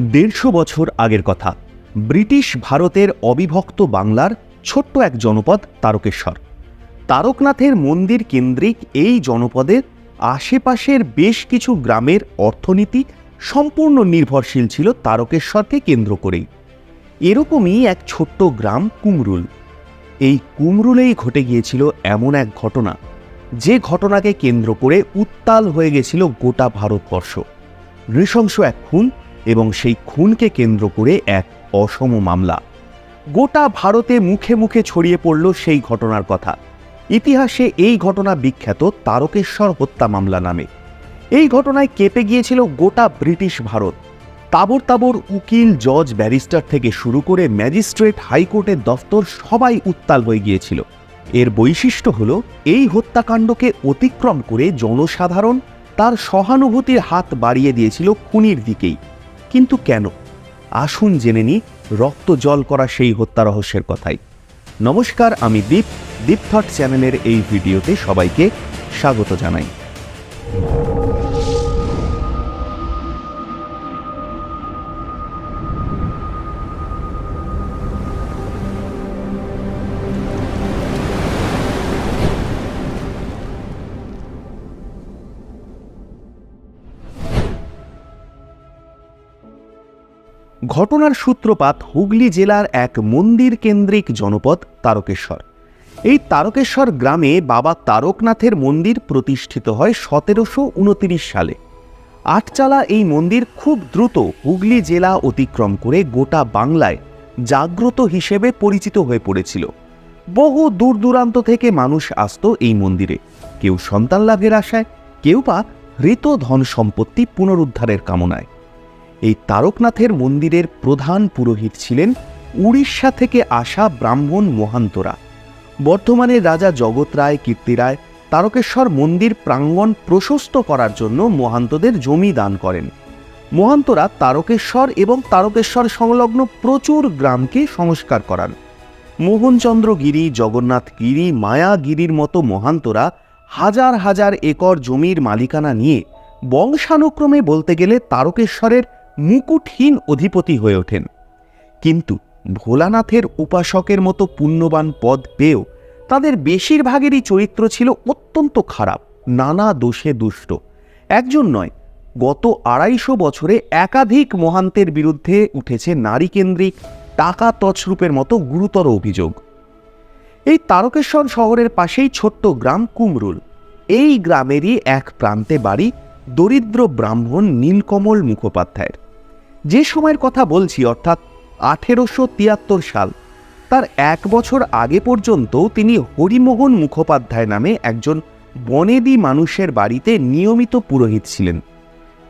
দেড়শো বছর আগের কথা। ব্রিটিশ ভারতের অবিভক্ত বাংলার ছোট্ট এক জনপদ তারকেশ্বর। তারকনাথের মন্দির কেন্দ্রিক এই জনপদের আশেপাশের বেশ কিছু গ্রামের অর্থনীতি সম্পূর্ণ নির্ভরশীল ছিল তারকেশ্বরকে কেন্দ্র করেই। এরকমই এক ছোট্ট গ্রাম কুমরুল। এই কুমরুলেই ঘটে গিয়েছিল এমন এক ঘটনা। যে ঘটনাকে কেন্দ্র করে উত্তাল হয়ে গেছিল গোটা ভারতবর্ষ। নৃশংস এক খুন এবং সেই খুনকে কেন্দ্র করে এক অসম মামলা। গোটা ভারতে মুখে মুখে ছড়িয়ে পড়ল সেই ঘটনার কথা। ইতিহাসে এই ঘটনা বিখ্যাত তারকেশ্বর হত্যা মামলা নামে। এই ঘটনায় কেঁপে গিয়েছিল গোটা ব্রিটিশ ভারত। তাবর তাবর উকিল, জজ, ব্যারিস্টার থেকে শুরু করে ম্যাজিস্ট্রেট, হাইকোর্টের দফতর সবাই উত্তাল হয়ে গিয়েছিল। এর বৈশিষ্ট্য হল, এই হত্যাকাণ্ডকে অতিক্রম করে জনসাধারণ তার সহানুভূতির হাত বাড়িয়ে দিয়েছিল খুনির দিকেই। কিন্তু কেন? আসুন জেনে নি রক্ত জল করা সেই হত্যা রহস্যের কথাই। নমস্কার, আমি দীপ। দীপ থট চ্যানেলের এই ভিডিওতে সবাইকে স্বাগত জানাই। ঘটনার সূত্রপাত হুগলি জেলার এক মন্দির কেন্দ্রিক জনপদ তারকেশ্বর। এই তারকেশ্বর গ্রামে বাবা তারকনাথের মন্দির প্রতিষ্ঠিত হয় সতেরোশো সালে। আটচালা এই মন্দির খুব দ্রুত হুগলি জেলা অতিক্রম করে গোটা বাংলায় জাগ্রত হিসেবে পরিচিত হয়ে পড়েছিল। বহু দূর দূরান্ত থেকে মানুষ আসত এই মন্দিরে। কেউ সন্তান লাভের আশায়, কেউ বা হৃত ধন সম্পত্তি পুনরুদ্ধারের কামনায়। এই তারকনাথের মন্দিরের প্রধান পুরোহিত ছিলেন উড়িষ্যা থেকে আসা ব্রাহ্মণ মহান্তরা। বর্তমানে রাজা জগৎ রায়, কীর্তি রায়, তারকেশ্বর মন্দির প্রাঙ্গণ প্রশস্ত করার জন্য মহান্তদের জমি দান করেন। মহান্তরা তারকেশ্বর এবং তারকেশ্বর সংলগ্ন প্রচুর গ্রামকে সংস্কার করান। মোহনচন্দ্র গিরি, জগন্নাথ গিরি মায়াগিরির মতো মহান্তরা হাজার হাজার একর জমির মালিকানা নিয়ে বংশানুক্রমে বলতে গেলে তারকেশ্বরের মুকুটহীন অধিপতি হয়ে ওঠেন। কিন্তু ভোলানাথের উপাসকের মতো পুণ্যবান পদ পেয়েও তাদের বেশিরভাগেরই চরিত্র ছিল অত্যন্ত খারাপ, নানা দোষে দুষ্ট। একজন নয়, গত আড়াইশো বছরে একাধিক মহান্তের বিরুদ্ধে উঠেছে নারীকেন্দ্রিক, টাকা তছরূপের মতো গুরুতর অভিযোগ। এই তারকেশ্বর শহরের পাশেই ছোট্ট গ্রাম কুমরুল। এই গ্রামেরই এক প্রান্তে বাড়ি দরিদ্র ব্রাহ্মণ নীলকমল মুখোপাধ্যায়ের। যে সময়ের কথা বলছি, অর্থাৎ আঠেরোশো তিয়াত্তর সাল, তার এক বছর আগে পর্যন্ত তিনি হরিমোহন মুখোপাধ্যায় নামে একজন বনেদি মানুষের বাড়িতে নিয়মিত পুরোহিত ছিলেন।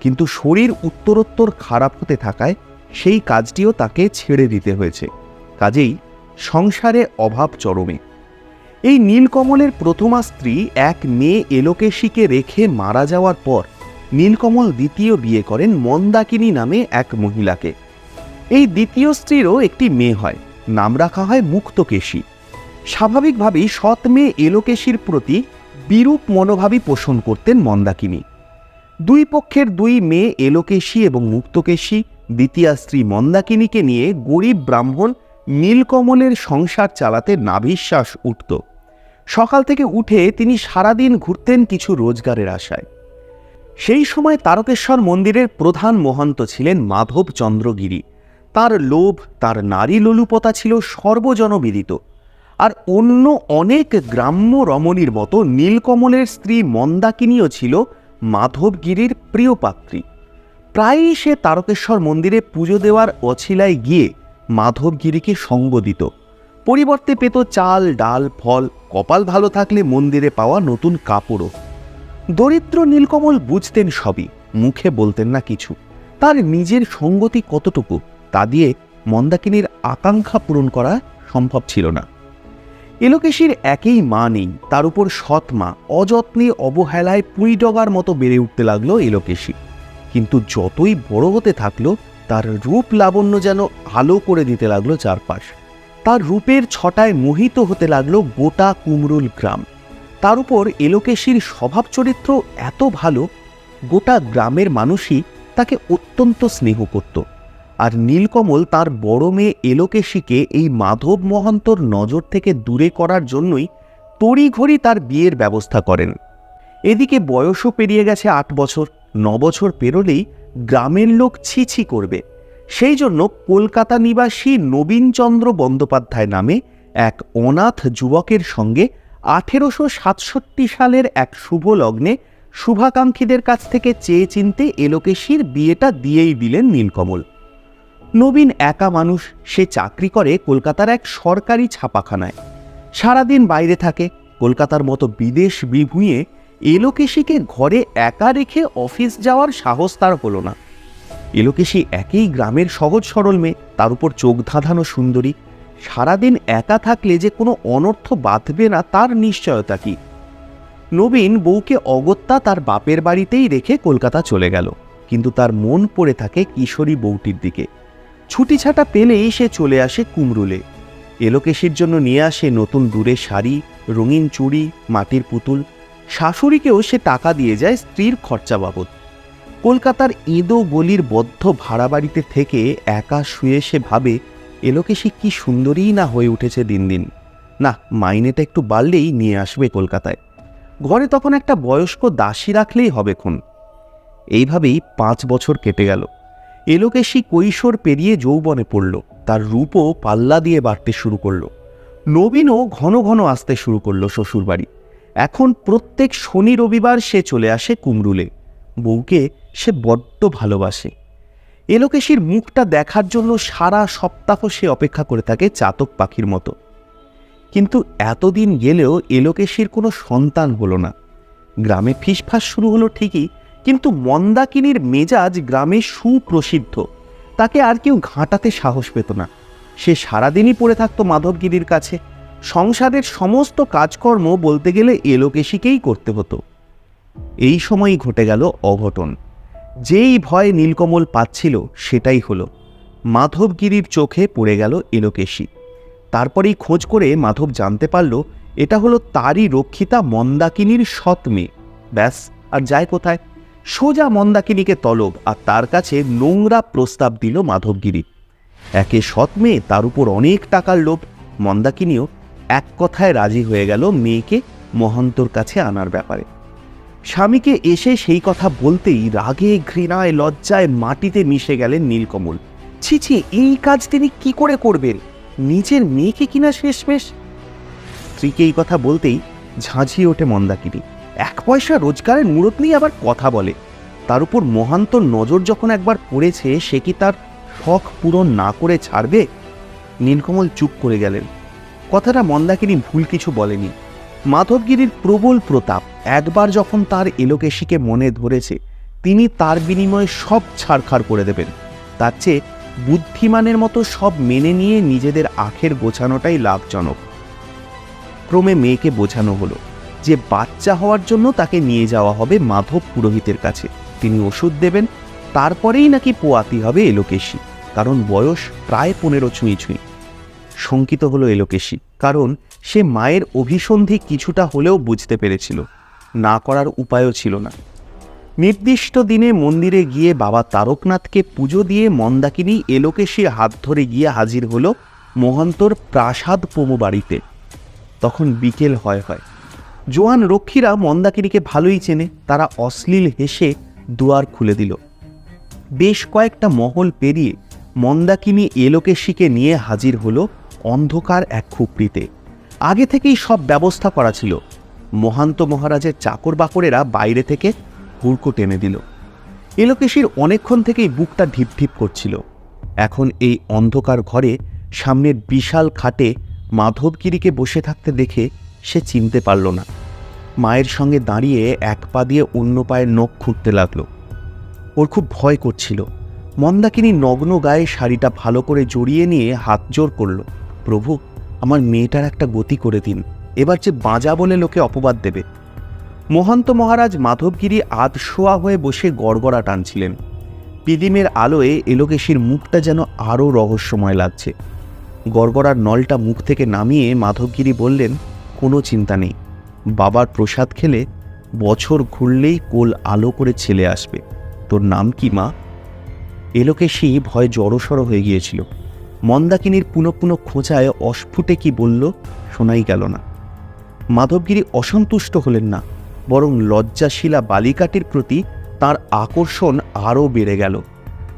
কিন্তু শরীর উত্তরোত্তর খারাপ হতে থাকায় সেই কাজটিও তাকে ছেড়ে দিতে হয়েছে। কাজেই সংসারে অভাব চরমে। এই নীলকমলের প্রথমা স্ত্রী এক মেয়ে এলোকেশীকে রেখে মারা যাওয়ার পর নীলকমল দ্বিতীয় বিয়ে করেন মন্দাকিনী নামে এক মহিলাকে। এই দ্বিতীয় স্ত্রীরও একটি মেয়ে হয়, নাম রাখা হয় মুক্তকেশী। স্বাভাবিকভাবেই সৎ মেয়ে এলোকেশীর প্রতি বিরূপ মনোভাবই পোষণ করতেন মন্দাকিনী। দুই পক্ষের দুই মেয়ে এলোকেশী এবং মুক্তকেশী, দ্বিতীয় স্ত্রী মন্দাকিনীকে নিয়ে গরিব ব্রাহ্মণ নীলকমলের সংসার চালাতে নাভিশ্বাস উঠত। সকাল থেকে উঠে তিনি সারাদিন ঘুরতেন কিছু রোজগারের আশায়। সেই সময় তারকেশ্বর মন্দিরের প্রধান মহন্ত ছিলেন মাধব চন্দ্রগিরি। তার লোভ, তার নারী লোলুপতা ছিল সর্বজনবিদিত। আর অন্য অনেক গ্রাম্য রমণীর মতো নীলকমলের স্ত্রী মন্দাকিনীও ছিল মাধবগিরির প্রিয় পাত্রী প্রায়ই সে তারকেশ্বর মন্দিরে পুজো দেওয়ার অছিলায় গিয়ে মাধবগিরিকে সঙ্গ দিত। পরিবর্তে পেত চাল, ডাল, ফল, কপাল ভালো থাকলে মন্দিরে পাওয়া নতুন কাপড়ও। দরিদ্র নীলকমল বুঝতেন সবই, মুখে বলতেন না কিছু। তার নিজের সঙ্গতি কতটুকু, তা দিয়ে মন্দাকিনীর আকাঙ্ক্ষা পূরণ করা সম্ভব ছিল না। এলোকেশীর একই মা নেই, তার উপর সৎ মা, অযত্নে অবহেলায় পুঁইডগার মতো বেড়ে উঠতে লাগল এলোকেশী। কিন্তু যতই বড় হতে থাকল, তার রূপ লাবণ্য যেন আলো করে দিতে লাগল চারপাশ। তার রূপের ছটায় মোহিত হতে লাগল গোটা কুমরুল গ্রাম। তার উপর এলোকেশীর স্বভাব চরিত্র এত ভালো, গোটা গ্রামের মানুষই তাকে অত্যন্ত স্নেহ করত। আর নীলকমল তার বড় মেয়ে এলোকেশীকে এই মাধব মহান্তর নজর থেকে দূরে করার জন্যই তড়িঘড়ি তার বিয়ের ব্যবস্থা করেন। এদিকে বয়সও পেরিয়ে গেছে আট বছর, ন বছর পেরোলেই গ্রামের লোক ছিছি করবে। সেই জন্য কলকাতা নিবাসী নবীনচন্দ্র বন্দ্যোপাধ্যায় নামে এক অনাথ যুবকের সঙ্গে আঠেরোশো সাতষট্টি সালের এক শুভ লগ্নে শুভাকাঙ্ক্ষীদের কাছ থেকে চেয়ে চিনতে এলোকেশীর বিয়েটা দিয়েই দিলেন নীলকমল। নবীন একা মানুষ, সে চাকরি করে কলকাতার এক সরকারি ছাপাখানায়। সারাদিন বাইরে থাকে, কলকাতার মতো বিদেশ বিভুঁয়ে এলোকেশীকে ঘরে একা রেখে অফিস যাওয়ার সাহস তার হলো না। এলোকেশী একই গ্রামের সহজ সরল মেয়ে, তার উপর চোখ ধাঁধানো সুন্দরী সারাদিন একা থাকলে যে কোনো অনর্থ বাঁধবে না, তার নিশ্চয়তা কি? নবীন বউকে অগত্যা তার বাপের বাড়িতেই রেখে কলকাতা চলে গেল। কিন্তু তার মন পড়ে থাকে কিশোরী বউটির দিকে। ছুটি ছাটা পেলেই সে চলে আসে কুমরুলে। এলোকেশীর জন্য নিয়ে আসে নতুন দূরে শাড়ি, রঙিন চুড়ি, মাটির পুতুল। শাশুড়িকেও সে টাকা দিয়ে যায় স্ত্রীর খরচা বাবদ। কলকাতার ইঁদো গলির বদ্ধ ভাড়া বাড়িতে থেকে একা শুয়ে সে ভাবে এলোকেশী কি সুন্দরীই না হয়ে উঠেছে দিন দিন। না, মাইনেটা একটু বাড়লেই নিয়ে আসবে কলকাতায়। ঘরে তখন একটা বয়স্ক দাসী রাখলেই হবে খুন। এইভাবেই পাঁচ বছর কেটে গেল। এলোকেশী কৈশোর পেরিয়ে যৌবনে পড়ল। তার রূপও পাল্লা দিয়ে বাড়তে শুরু করল। নবীনও ঘন ঘন আসতে শুরু করল শ্বশুরবাড়ি। এখন প্রত্যেক শনি রবিবার সে চলে আসে কুমরুলে। বউকে সে বড্ড ভালোবাসে। এলোকেশীর মুখটা দেখার জন্য সারা সপ্তাহ সে অপেক্ষা করে থাকে চাতক পাখির মতো। কিন্তু এতদিন গেলেও এলোকেশীর কোনো সন্তান হলো না। গ্রামে ফিসফাস শুরু হলো ঠিকই, কিন্তু মন্দাকিনীর মেজাজ গ্রামে সুপ্রসিদ্ধ। তাকে আর কেউ ঘাঁটাতে সাহস পেত না। সে সারাদিনই পড়ে থাকতো মাধবগিরির কাছে। সংসারের সমস্ত কাজকর্ম বলতে গেলে এলোকেশীকেই করতে হতো। এই সময়ই ঘটে গেল অঘটন। যেই ভয় নীলকমল পাচ্ছিল সেটাই হলো, মাধবগিরির চোখে পড়ে গেল এলোকেশী। তারপরেই খোঁজ করে মাধব জানতে পারল, এটা হলো তারই রক্ষিতা মন্দাকিনীর সৎ মেয়ে। ব্যাস, আর যায় কোথায়? সোজা মন্দাকিনীকে তলব, আর তার কাছে নোংরা প্রস্তাব দিল মাধবগিরি। একে সৎ মেয়ে, তার উপর অনেক টাকার লোভ। মন্দাকিনীও এক কথায় রাজি হয়ে গেল মেয়েকে মহন্তর কাছে আনার ব্যাপারে। স্বামীকে এসে সেই কথা বলতেই রাগে, ঘৃণায়, লজ্জায় মাটিতে মিশে গেলেন নীলকমল। ছি ছি, এই কাজ তিনি কি করে করবেন? নিজের মেয়েকে কিনা শেষমেশ? স্ত্রীকে এই কথা বলতেই ঝাঁঝিয়ে ওঠে মন্দাকিনী। এক পয়সা রোজগারের মুরত নিয়ে আবার কথা বলে। তার উপর মহান্তর নজর যখন একবার পড়েছে, সে কি তার শখ পূরণ না করে ছাড়বে? নীলকমল চুপ করে গেলেন। কথাটা মন্দাকিনী ভুল কিছু বলেনি। মাধবগিরির প্রবল প্রতাপ একবার যখন তার এলোকেশীকে মনে ধরেছে, তিনি তার বিনিময়ে সব ছাড়খাড় করে দেবেন। তার চেয়ে বুদ্ধিমানের মতো সব মেনে নিয়ে নিজেদের আখের গোছানোটাই লাভজনক। ক্রমে মেয়েকে বোঝানো হলো যে বাচ্চা হওয়ার জন্য তাকে নিয়ে যাওয়া হবে মাধব পুরোহিতের কাছে। তিনি ওষুধ দেবেন, তারপরেই নাকি পোয়াতি হবে এলোকেশী, কারণ বয়স প্রায় পনেরো ছুঁই ছুঁই। শঙ্কিত হলো এলোকেশী। কারণ সে মায়ের অভিসন্ধি কিছুটা হলেও বুঝতে পেরেছিল। না করার উপায়ও ছিল না। নির্দিষ্ট দিনে মন্দিরে গিয়ে বাবা তারকনাথকে পুজো দিয়ে মন্দাকিনী এলোকেশীর হাত ধরে গিয়ে হাজির হলো মহন্তর প্রাসাদ পোমো বাড়িতে। তখন বিকেল হয় হয়। জোয়ান রক্ষীরা মন্দাকিনীকে ভালোই চেনে, তারা অশ্লীল হেসে দুয়ার খুলে দিল। বেশ কয়েকটা মহল পেরিয়ে মন্দাকিনী এলোকেশীকে নিয়ে হাজির হলো অন্ধকার এক খুপড়িতে। আগে থেকেই সব ব্যবস্থা করা ছিল। মহান্ত মহারাজের চাকর বাকরেরা বাইরে থেকে হুড়কো টেনে দিল। এলোকেশীর অনেকক্ষণ থেকেই বুকটা ঢিপ ঢিপ করছিল। এখন এই অন্ধকার ঘরে সামনের বিশাল খাটে মাধবগিরিকে বসে থাকতে দেখে সে চিনতে পারল না। মায়ের সঙ্গে দাঁড়িয়ে এক পা দিয়ে অন্য পায়ের নখ খুঁড়তে লাগল। ওর খুব ভয় করছিল। মন্দাকিনী নগ্ন গায়ে শাড়িটা ভালো করে জড়িয়ে নিয়ে হাত জোর করল। প্রভু, আমার মেয়েটার একটা গতি করে দিন। এবার যে বাঁজা বলে লোকে অপবাদ দেবে। মহান্ত মহারাজ মাধবগিরি আধশোয়া হয়ে বসে গড়গড়া টানছিলেন। পিদিমের আলোয় এলোকেশীর মুখটা যেন আরও রহস্যময় লাগছে। গড়গড়ার নলটা মুখ থেকে নামিয়ে মাধবগিরি বললেন, কোনো চিন্তা নেই। বাবার প্রসাদ খেলে বছর ঘুরলেই কোল আলো করে ছেলে আসবে। তোর নাম কি, মা? এলোকেশি ভয় জড়সড় হয়ে গিয়েছিল। মন্দাকিনীর পুনঃ পুনঃ খোঁচায় অস্ফুটে কি বলল, শোনাই গেল না। মাধবগিরি অসন্তুষ্ট হলেন না, বরং লজ্জাশীলা বালিকাটির প্রতি তার আকর্ষণ আরও বেড়ে গেল।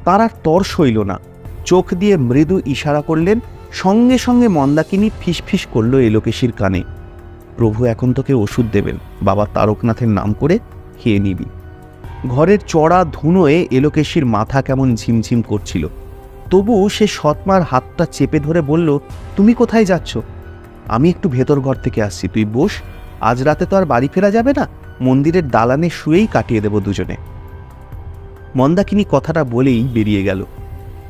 তার আর তর সইল না, চোখ দিয়ে মৃদু ইশারা করলেন, সঙ্গে সঙ্গে মন্দাকিনী ফিসফিস করল এলোকেশির কানে। প্রভু এখন তোকে ওষুধ দেবেন, বাবা তারকনাথের নাম করে খেয়ে নিবি। ঘরের চড়া ধুনোয় এলোকেশির মাথা কেমন ঝিমঝিম করছিল। তবু সে সৎমার হাতটা চেপে ধরে বলল, তুমি কোথায় যাচ্ছ? আমি একটু ভেতর ঘর থেকে আসছি, তুই বস, আজ রাতে তো আর বাড়ি ফেরা যাবে না, মন্দিরের দালানে শুয়েই কাটিয়ে দেব দুজনে। মন্দাকিনী কথাটা বলেই বেরিয়ে গেল।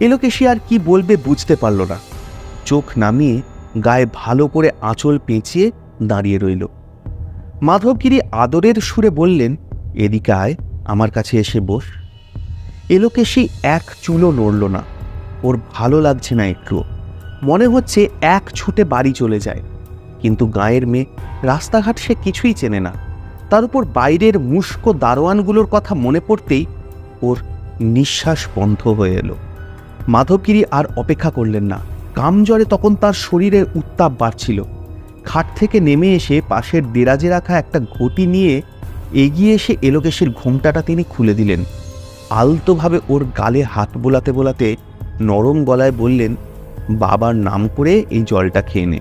এলোকেশি আর কি বলবে বুঝতে পারল না। চোখ নামিয়ে গায়ে ভালো করে আঁচল পেঁচিয়ে দাঁড়িয়ে রইল। মাধবগিরি আদরের সুরে বললেন, এদিকে আয়, আমার কাছে এসে বস। এলোকেশি এক চুলো নড়ল না। ওর ভালো লাগছে না একটুও মনে হচ্ছে এক ছুটে বাড়ি চলে যায়। কিন্তু গায়ের মেয়ে রাস্তাঘাট সে কিছুই চেনে না। তার উপর বাইরের মুস্কো দারোয়ানগুলোর কথা মনে পড়তেই ওর নিঃশ্বাস বন্ধ হয়ে এলো। মাধবগিরি আর অপেক্ষা করলেন না। কামজ্বরে তখন তার শরীরে উত্তাপ বাড়ছিল। খাট থেকে নেমে এসে পাশের দেরাজে রাখা একটা ঘটি নিয়ে এগিয়ে এসে এলোকেশের ঘোমটাটা তিনি খুলে দিলেন। আলতোভাবে ওর গালে হাত বোলাতে বোলাতে নরম গলায় বললেন, বাবার নাম করে এই জলটা খেয়ে নে।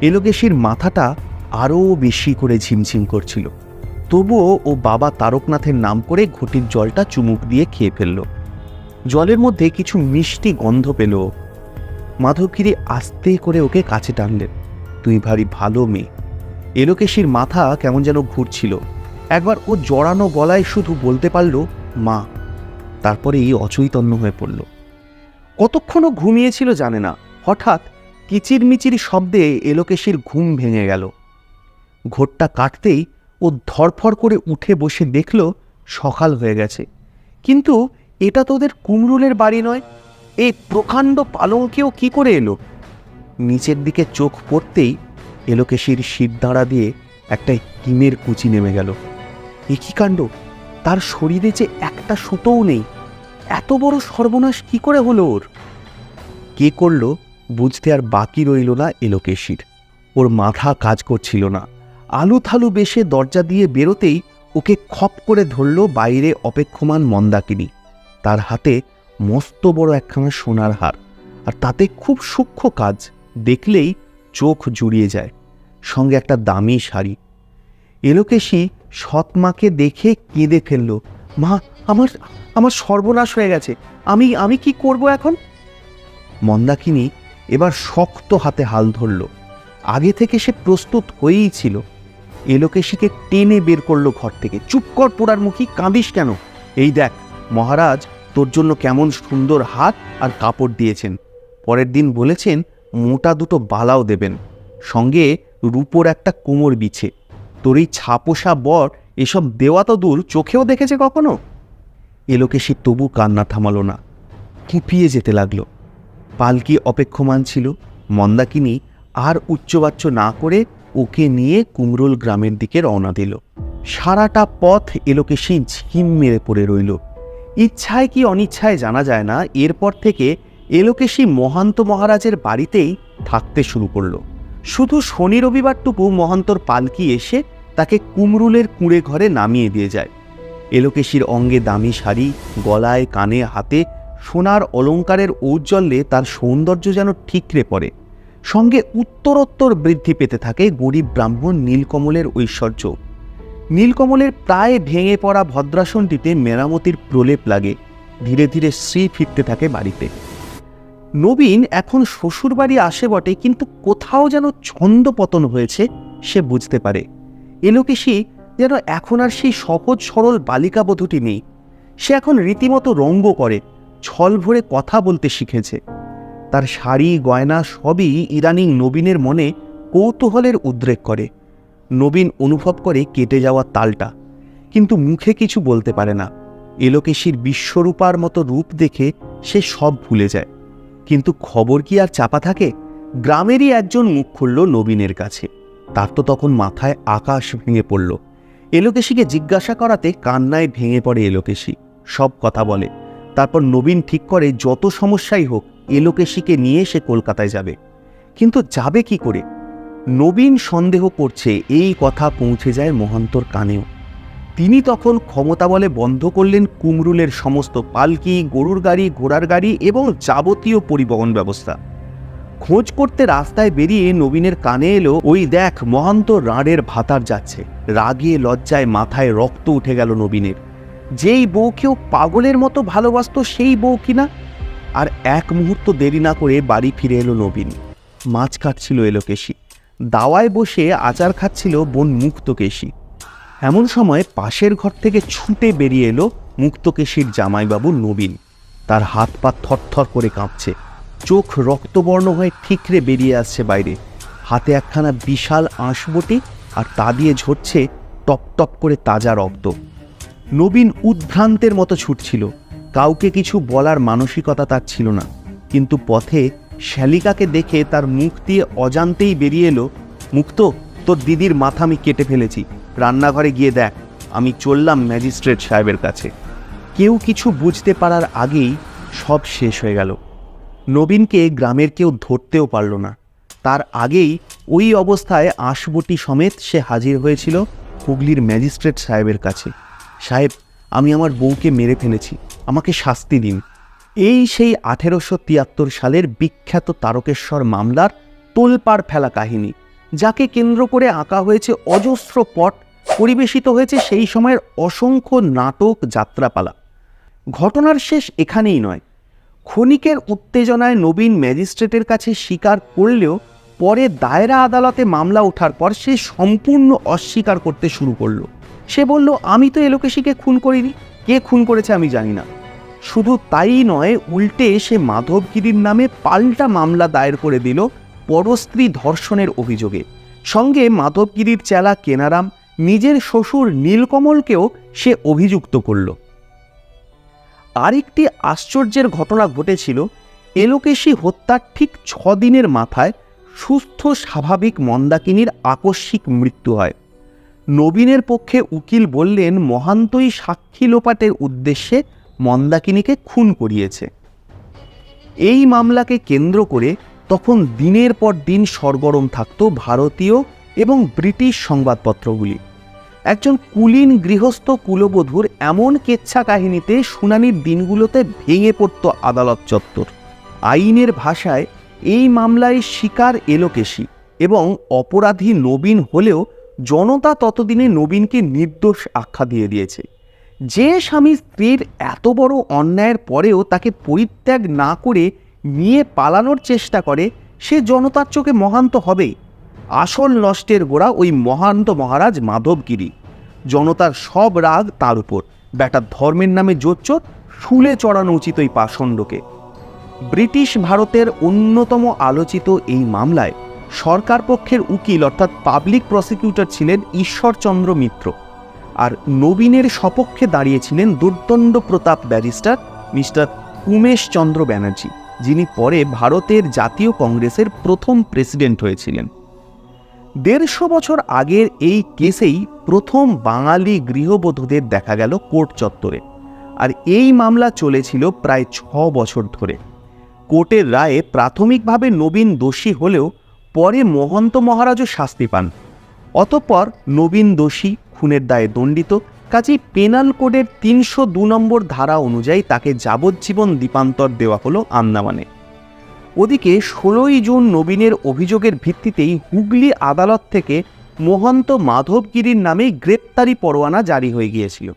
এলোকেশির মাথাটা আরও বেশি করে ঝিমঝিম করছিল। তবুও ও বাবা তারকনাথের নাম করে ঘটির জলটা চুমুক দিয়ে খেয়ে ফেলল। জলের মধ্যে কিছু মিষ্টি গন্ধ পেল। মাধবগিরি আস্তে করে ওকে কাছে টানলেন, তুই ভারী ভালো মেয়ে। এলোকেশির মাথা কেমন যেন ঘুরছিল। একবার ও জড়ানো গলায় শুধু বলতে পারল, মা। তারপরে এই অচৈতন্য হয়ে পড়ল। কতক্ষণও ঘুমিয়েছিল জানে না। হঠাৎ কিচিরমিচির শব্দে এলোকেশির ঘুম ভেঙে গেল। ঘোরটা কাটতেই ও ধরফর করে উঠে বসে দেখল সকাল হয়ে গেছে। কিন্তু এটা তো ওদের কুমরুলের বাড়ি নয়। এই প্রকাণ্ড পালঙ্কেও কি করে এলো? নিচের দিকে চোখ পড়তেই এলোকেশির শিরদাঁড়া দিয়ে একটা হিমের কুচি নেমে গেল। এ কি কাণ্ড? তার শরীরে যে একটা সুতোও নেই। এত বড় সর্বনাশ কি করে হলো ওর? কে করল বুঝতে আর বাকি রইল না এলোকেশির ওর মাথা কাজ করছিল না। আলু থালু বেশে দরজা দিয়ে বেরোতেই ওকে খপ করে ধরল বাইরে অপেক্ষমান মন্দাকিনী। তার হাতে মস্ত বড় একখানা সোনার হার। আর তাতে খুব সূক্ষ্ম কাজ, দেখলেই চোখ জুড়িয়ে যায়। সঙ্গে একটা দামি শাড়ি। এলোকেশি সৎমাকে দেখে কেঁদে ফেলল। মা, আমার আমার সর্বনাশ হয়ে গেছে। আমি আমি কি করব এখন? মন্দাকিনী এবার শক্ত হাতে হাল ধরল। আগে থেকে সে প্রস্তুত হয়েই ছিল। এলোকেশিকে টেনে বের করল ঘর থেকে। চুপ কর পোড়ার মুখী, কাঁদিস কেন? এই দেখ, মহারাজ, তোর জন্য কেমন সুন্দর হাত আর কাপড় দিয়েছেন। পরের দিন বলেছেন, মোটা দুটো বালাও দেবেন। সঙ্গে রূপোর একটা কোমর বিছে। তোর এই ছাপোষা বর এসব দেওয়া তো দূর, চোখেও দেখেছে কখনো? এলোকেশি তবু কান্না থামালো না, কুপিয়ে যেতে লাগল। পালকি অপেক্ষমান ছিল, মন্দাকিনী আর উচ্চবাচ্য না করে ওকে নিয়ে কুমরুল গ্রামের দিকে রওনা দিল। সারাটা পথ এলোকেশি ঝিম মেরে পড়ে রইল। ইচ্ছায় কি অনিচ্ছায় জানা যায় না, এরপর থেকে এলোকেশি মহান্ত মহারাজের বাড়িতেই থাকতে শুরু করল। শুধু শনি রবিবারটুকু মহান্তর পালকি এসে তাকে কুমরুলের কুঁড়ে ঘরে নামিয়ে দিয়ে যায়। এলোকেশির অঙ্গে দামি শাড়ি, গলায়, কানে, হাতে, সোনার অলঙ্কারের ঔজ্জ্বল্যে তার সৌন্দর্য যেন ঠিকরে পড়ে। সঙ্গে উত্তরোত্তর বৃদ্ধি পেতে থাকে গরিব ব্রাহ্মণ নীলকমলের ঐশ্বর্য। নীলকমলের প্রায় ভেঙে পড়া ভদ্রাসনটিতে মেরামতির প্রলেপ লাগে, ধীরে ধীরে শ্রী ফিরতে থাকে বাড়িতে। নবীন এখন শ্বশুরবাড়ি আসে বটে, কিন্তু কোথাও যেন ছন্দ পতন হয়েছে সে বুঝতে পারে। এলোকেশি যেন এখন আর সেই সহজ সরল বালিকা বধূটি নেই। সে এখন রীতিমতো রঙ্গ করে, ছল ভরে কথা বলতে শিখেছে। তার শাড়ি, গয়না সবই ইদানিং নবীনের মনে কৌতূহলের উদ্রেক করে। নবীন অনুভব করে কেটে যাওয়া তালটা, কিন্তু মুখে কিছু বলতে পারে না। এলোকেশির বিশ্বরূপার মতো রূপ দেখে সে সব ভুলে যায়। কিন্তু খবর কি আর চাপা থাকে? গ্রামেরই একজন মুখ খুলল নবীনের কাছে। তার তো তখন মাথায় আকাশ ভেঙে পড়ল। এলোকেশিকে জিজ্ঞাসা করাতে কান্নায় ভেঙে পড়ে এলোকেশি সব কথা বলে। তারপর নবীন ঠিক করে যত সমস্যাই হোক এলোকেশিকে নিয়ে সে কলকাতায় যাবে। কিন্তু যাবে কি করে? নবীন সন্দেহ করছে এই কথা পৌঁছে যায় মহান্তর কানেও। তিনি তখন ক্ষমতা বলে বন্ধ করলেন কুমরুলের সমস্ত পালকি, গরুর গাড়ি, ঘোড়ার গাড়ি এবং যাবতীয় পরিবহন ব্যবস্থা। খোঁজ করতে রাস্তায় বেরিয়ে নবীনের কানে এলো, ওই দেখ, মহান্ত রাঁড়ের ভাতার যাচ্ছে। রাগে, লজ্জায়, মাথায় রক্ত উঠে গেল নবীনের। যেই বউকেও পাগলের মতো ভালোবাসত, সেই বউ কিনা আর এক মুহূর্ত দেরি না করে বাড়ি ফিরে এলো নবীন। মাছ কাটছিল এলোকেশি দাওয়ায় বসে আচার খাচ্ছিল বোন মুক্তকেশী এমন সময় পাশের ঘর থেকে ছুটে বেরিয়ে এলো মুক্তকেশীর জামাইবাবু নবীন। তার হাত পা থরথর করে কাঁপছে। চোখ রক্তবর্ণ হয়ে ঠিকরে বেরিয়ে আসছে বাইরে। হাতে একখানা বিশাল আঁশবটি আর তা দিয়ে ঝরছে টপ টপ করে তাজা রক্ত। নবীন উদ্ভ্রান্তের মতো ছুটছিল। কাউকে কিছু বলার মানসিকতা তার ছিল না। কিন্তু পথে শ্যালিকাকে দেখে তার মুখ দিয়ে অজান্তেই বেরিয়ে এলো, মুক্ত, তোর দিদির মাথা আমি কেটে ফেলেছি। রান্নাঘরে গিয়ে দেখ, আমি চললাম ম্যাজিস্ট্রেট সাহেবের কাছে। কেউ কিছু বুঝতে পারার আগেই সব শেষ হয়ে গেল। নবীনকে গ্রামের কেউ ধরতেও পারল না। তার আগেই ওই অবস্থায় আশবটি সমেত সে হাজির হয়েছিল হুগলির ম্যাজিস্ট্রেট সাহেবের কাছে। সাহেব, আমি আমার বউকে মেরে ফেলেছি, আমাকে শাস্তি দিন। এই সেই আঠেরোশো তিয়াত্তর সালের বিখ্যাত তারকেশ্বর মামলার তোলপাড় ফেলা কাহিনী, যাকে কেন্দ্র করে আঁকা হয়েছে অজস্র পট, পরিবেশিত হয়েছে সেই সময়ের অসংখ্য নাটক যাত্রাপালা। ঘটনার শেষ এখানেই নয় ক্ষণিকের উত্তেজনায় নবীন ম্যাজিস্ট্রেটের কাছে স্বীকার করলেও পরে দায়রা আদালতে মামলা ওঠার পর সে সম্পূর্ণ অস্বীকার করতে শুরু করল। সে বলল, আমি তো এলোকেশিকে খুন করিনি। কে খুন করেছে আমি জানি না। শুধু তাই নয়, উল্টে সে মাধবগিরির নামে পাল্টা মামলা দায়ের করে দিল পরস্ত্রী ধর্ষণের অভিযোগে। সঙ্গে মাধবগিরির চেলা কেনারাম, নিজের শ্বশুর নীলকমলকেও সে অভিযুক্ত করল। আরেকটি আশ্চর্যের ঘটনা ঘটেছিল। এলোকেশী হত্যার ঠিক ছ দিনের মাথায় সুস্থ, স্বাভাবিক মন্দাকিনীর আকস্মিক মৃত্যু হয়। নবীনের পক্ষে উকিল বললেন, মহান্তই সাক্ষী লোপাটের উদ্দেশ্যে মন্দাকিনীকে খুন করিয়েছে। এই মামলাকে কেন্দ্র করে তখন দিনের পর দিন সরগরম থাকত ভারতীয় এবং ব্রিটিশ সংবাদপত্রগুলি। একজন কুলীন গৃহস্থ কুলবধূর এমন কেচ্ছা কাহিনীতে শুনানির দিনগুলোতে ভেঙে পড়ত আদালত চত্বর। আইনের ভাষায় এই মামলায় শিকার এলোকেশী এবং অপরাধী নবীন হলেও জনতা ততদিনে নবীনকে নির্দোষ আখ্যা দিয়ে দিয়েছে। যে স্বামী স্ত্রীর এত বড় অন্যায়ের পরেও তাকে পরিত্যাগ না করে নিয়ে পালানোর চেষ্টা করে, সে জনতার চোখে মহান্ত হবেই। আসল নষ্টের গোড়া ওই মহান্ত মহারাজ মাধবগিরি। জনতার সব রাগ তার উপর। ব্যাটার ধর্মের নামে জোচ্চোর শুলে চড়ানো উচিত ওই পাষণ্ডকে। ব্রিটিশ ভারতের অন্যতম আলোচিত এই মামলায় সরকার পক্ষের উকিল অর্থাৎ পাবলিক প্রসিকিউটর ছিলেন ঈশ্বরচন্দ্র মিত্র। আর নবীনের সপক্ষে দাঁড়িয়েছিলেন দুর্দণ্ড প্রতাপ ব্যারিস্টার মিস্টার উমেশ চন্দ্র ব্যানার্জি, যিনি পরে ভারতের জাতীয় কংগ্রেসের প্রথম প্রেসিডেন্ট হয়েছিলেন। দেড়শো বছর আগের এই কেসেই প্রথম বাঙালি গৃহবধূদের দেখা গেল কোর্ট চত্বরে। আর এই মামলা চলেছিল প্রায় ছ বছর ধরে। কোর্টের রায়ে প্রাথমিকভাবে নবীন দোষী হলেও পরে মহন্ত মহারাজও শাস্তি পান। অতঃপর নবীন দোষী খুনের দায়ে দণ্ডিত, কাজেই পেনাল কোডের তিনশো দু নম্বর ধারা অনুযায়ী তাকে যাবজ্জীবন দ্বীপান্তর দেওয়া হলো আন্দামানে। ওদিকে ষোলোই জুন নবীনের অভিযোগের ভিত্তিতেই হুগলি আদালত থেকে মহন্ত মাধবগিরির নামে গ্রেপ্তারি পরোয়ানা জারি হয়ে গিয়েছিল।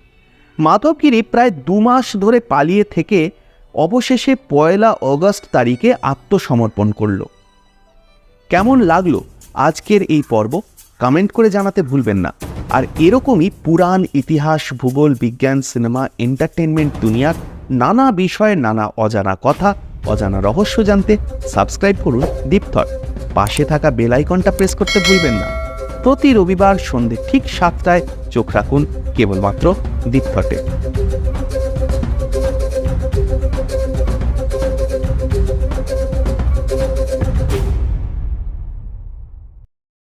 মাধবগিরি প্রায় দু মাস ধরে পালিয়ে থেকে অবশেষে পয়লা অগস্ট তারিখে আত্মসমর্পণ করল। কেমন লাগল আজকের এই পর্ব? কমেন্ট করে জানাতে ভুলবেন না। আর এরকমই পুরাণ, ইতিহাস, ভূগোল, বিজ্ঞান, সিনেমা এন্টারটেনমেন্ট দুনিয়ার নানা বিষয়ে নানা অজানা কথা অজানা রহস্য জানতে সাবস্ক্রাইব করুন দীপথট পাশে থাকা বেল আইকনটা প্রেস করতে ভুলবেন না। প্রতি রবিবার সন্ধে ঠিক সাতটায় চোখ রাখুন কেবলমাত্র দীপথটে